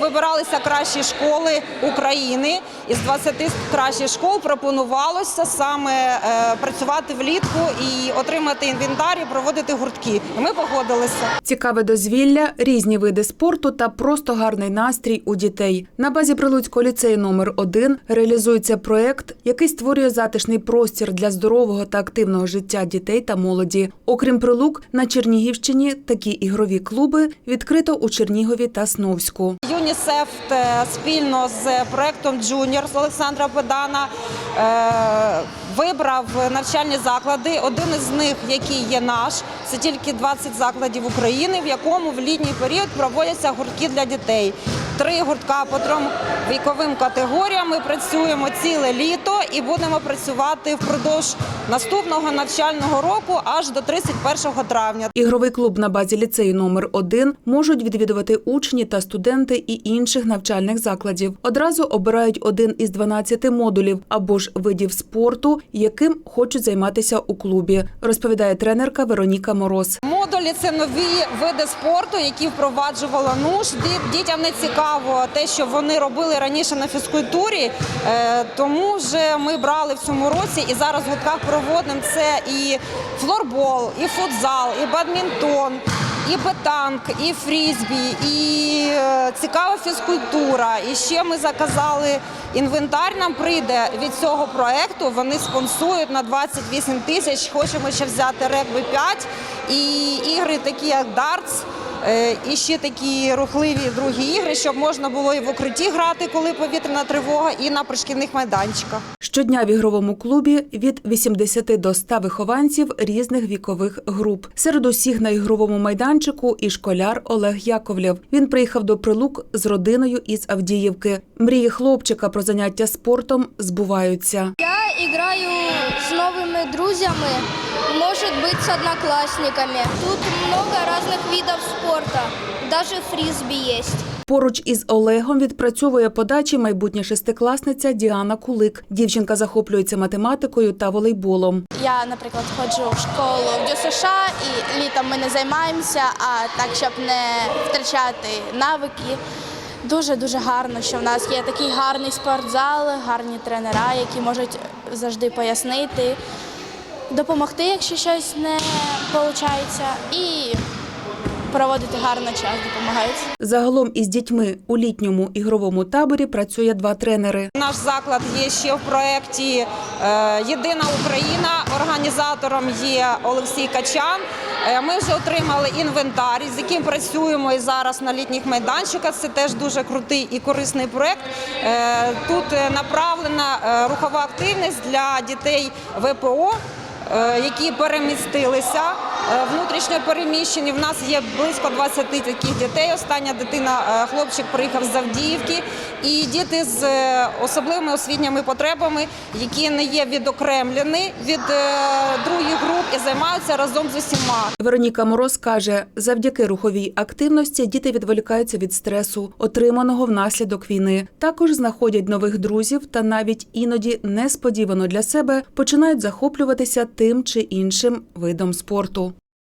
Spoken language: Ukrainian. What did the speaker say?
Вибиралися кращі школи України. Із 20 кращих школ пропонувалося саме е, працювати влітку і отримати інвентар і проводити гуртки. І ми погодилися. Цікаве дозвілля, різні види спорту та просто гарний настрій у дітей. На базі Прилуцького ліцею номер 1 реалізується проект, який створює затишний простір для здорового та активного життя дітей та молоді. Окрім прилук, на Чернігівщині такі ігрові клуби відкрито у Чернігові та Сновську. ЮНІСЕФ е, спільно з проектом Джуніор з Олександра Педана е, вибрав навчальні заклади. Один із них, який є наш, це тільки 20 закладів України, в якому в літній період проводяться гуртки для дітей. Три гуртка по трьом віковим категоріям. Ми працюємо ціле літо і будемо працювати впродовж наступного навчального року аж до 31 травня. Ігровий клуб на базі ліцею номер 1 можуть відвідувати учні та студенти і інших навчальних закладів. Одразу обирають один із 12 модулів або ж видів спорту, яким хочуть займатися у клубі, розповідає тренерка Вероніка Мороз. Модулі це нові види спорту, які впроваджувала НУШ. Дітям не цікаво те, що вони робили раніше на фізкультурі. Е, Тому вже ми брали в цьому році і зараз в гуртках проводимо це і флорбол, і футзал, і бадмінтон. І петанк, і фрізбі, і е, цікава фізкультура. І ще ми заказали інвентар. Нам прийде від цього проекту. Вони спонсують на 28 тисяч. Хочемо ще взяти регби 5 і ігри, такі як дартс. е, І ще такі рухливі другі ігри, щоб можна було і в укритті грати, коли повітряна тривога, і на пришкільних майданчиках. Щодня в ігровому клубі від 80 до 100 вихованців різних вікових груп. Серед усіх на ігровому майданчику і школяр Олег Яковлєв. Він приїхав до Прилук з родиною із Авдіївки. Мрії хлопчика про заняття спортом збуваються. Я играю с новыми друзьями, может быть, с одноклассниками. Тут много разных видов спорта, даже фрисби есть. Поруч із Олегом відпрацьовує подачі майбутня шестикласниця Діана Кулик. Дівчинка захоплюється математикою та волейболом. Я, наприклад, ходжу в школу в ДЮСШ і літом ми не займаємося, а так, щоб не втрачати навики. Дуже дуже гарно, що в нас є такий гарний спортзал, гарні тренера, які можуть завжди пояснити, допомогти, якщо щось не виходить, і проводити гарно час допомагають. Загалом із дітьми у літньому ігровому таборі працює два тренери. Наш заклад є ще в проєкті е, Єдина Україна. Організатором є Олексій Качан. Е, Ми вже отримали інвентар, з яким працюємо і зараз на літніх майданчиках. Це теж дуже крутий і корисний проєкт. Е, Тут направлена рухова активність для дітей ВПО. Які перемістилися внутрішньо переміщені. В нас є близько 20 таких дітей. Остання дитина, е, хлопчик, приїхав з Авдіївки. І діти з е, особливими освітніми потребами, які не є відокремлені від е, других груп і займаються разом з усіма. Вероніка Мороз каже, завдяки руховій активності діти відволікаються від стресу, отриманого внаслідок війни. Також знаходять нових друзів та навіть іноді несподівано для себе починають захоплюватися тим чи іншим видом спорту.